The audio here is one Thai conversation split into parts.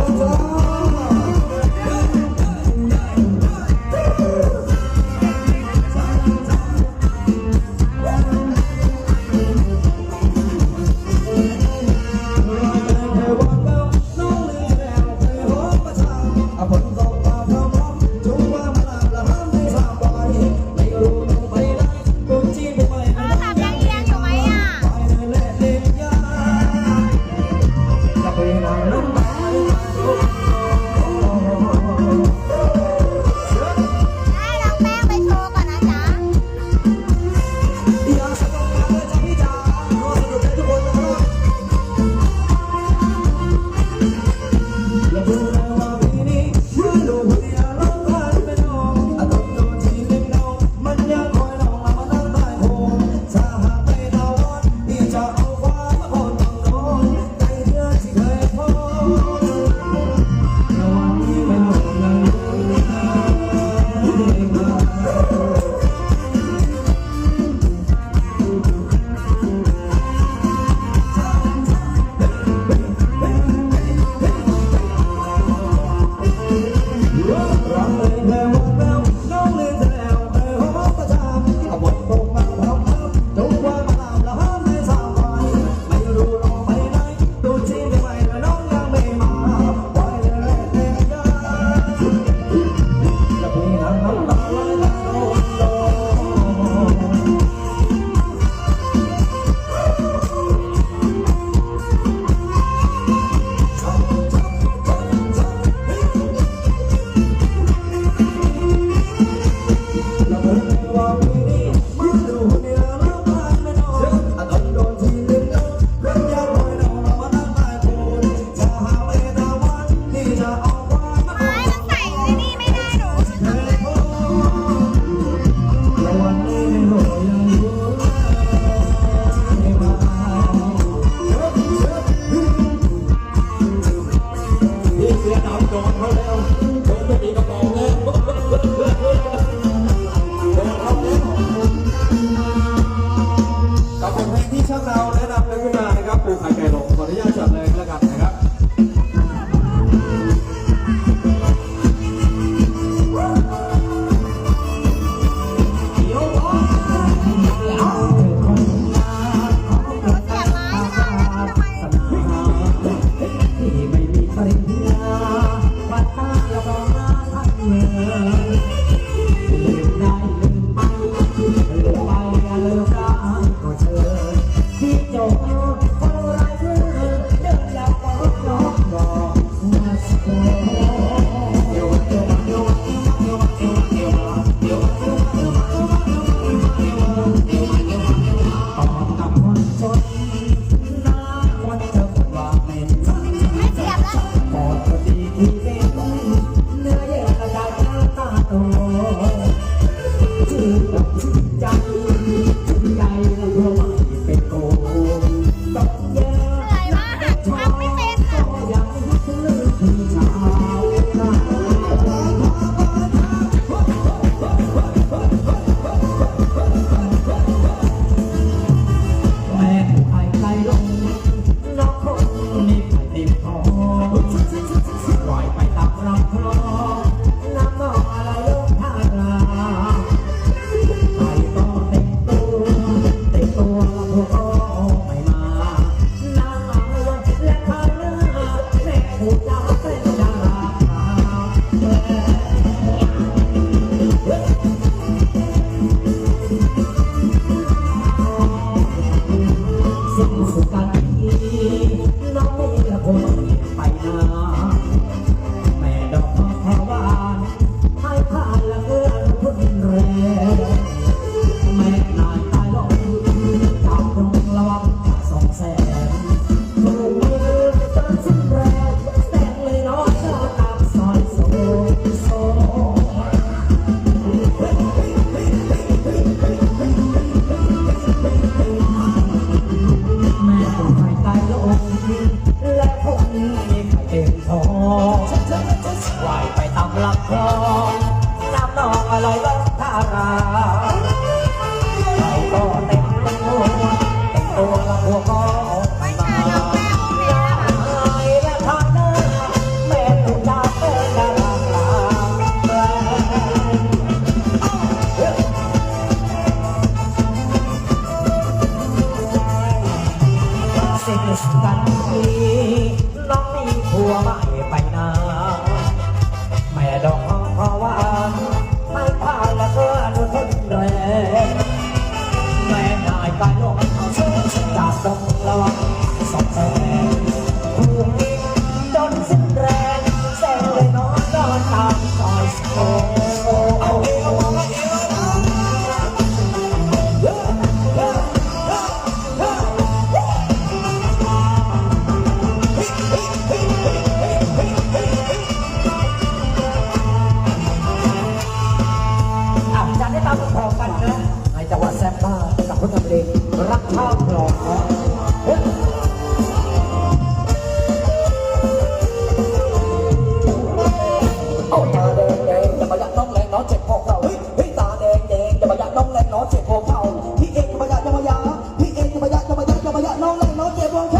โไม้ อะ head off. โมงเจ็บโมงเช้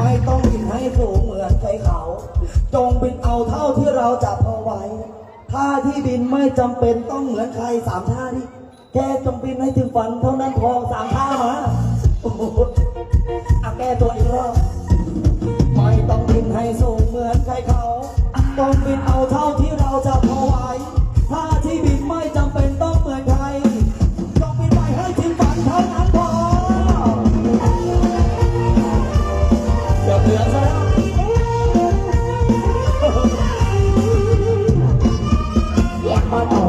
ไม่ต้องบินให้สูงเหมือนไฟเขา จงบินเอาเท่าที่เราจะพอไหวท่าที่บินไม่จำเป็นต้องเหมือนใครสามท่านี่แกจงบินให้ถึงฝันเท่านั้นพอสามท่ามาโอ้โหอะแกตัวอีกรอบไม่ต้องบินให้สูง my